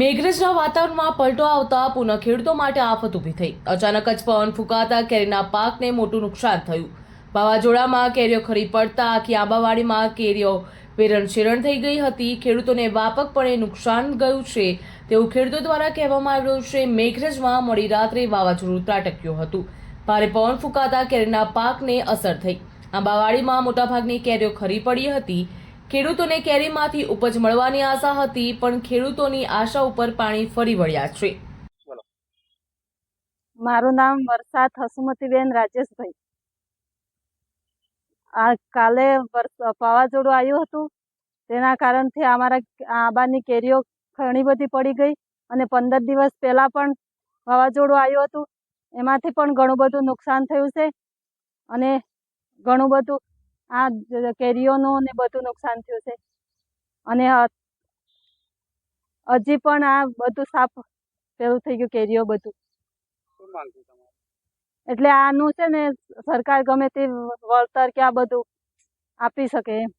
મેઘરજના વાતાવરણમાં પલટો આવતા પુનઃ ખેડૂતો માટે આફત ઊભી થઈ. અચાનક જ પવન ફૂંકાતા કેરીના પાકને મોટું નુકસાન થયું. વાવાઝોડામાં કેરીઓ ખરી પડતા આખી આંબાવાડીમાં કેરીઓ વેરણ શેરણ થઈ ગઈ હતી. ખેડૂતોને વ્યાપકપણે નુકસાન ગયું છે તેવું ખેડૂતો દ્વારા કહેવામાં આવી રહ્યું છે. મેઘરજમાં મોડી રાત્રે વાવાઝોડું ત્રાટક્યું હતું. ભારે પવન ફૂંકાતા કેરીના પાકને અસર થઈ. આંબાવાડીમાં મોટાભાગની કેરીઓ ખરી પડી હતી. ખેડૂતોને કેરીમાંથી ઉપજ મળવાની આશા હતી પણ ખેડૂતોની આશા ઉપર પાણી ફરી વળ્યા છે. મારું નામ વરસાદ હસુમતીબેન રાજેશભાઈ. આ કાલે વરસ વાવાઝોડું આવ્યું હતું. તેના કારણથી અમારા આંબાની કેરીઓ ઘણી બધી પડી ગઈ અને પંદર દિવસ પહેલાં પણ વાવાઝોડું આવ્યું હતું. એમાંથી પણ ઘણું બધું નુકસાન થયું છે અને ઘણું બધું આ કેરીઓનું ને બધું નુકસાન થયું છે. અને હજી પણ આ બધું સાફ પેલું થઈ ગયું કેરીઓ બધું. એટલે આનું છે ને સરકાર ગમે તે વળતર કે આ બધું આપી શકે એમ.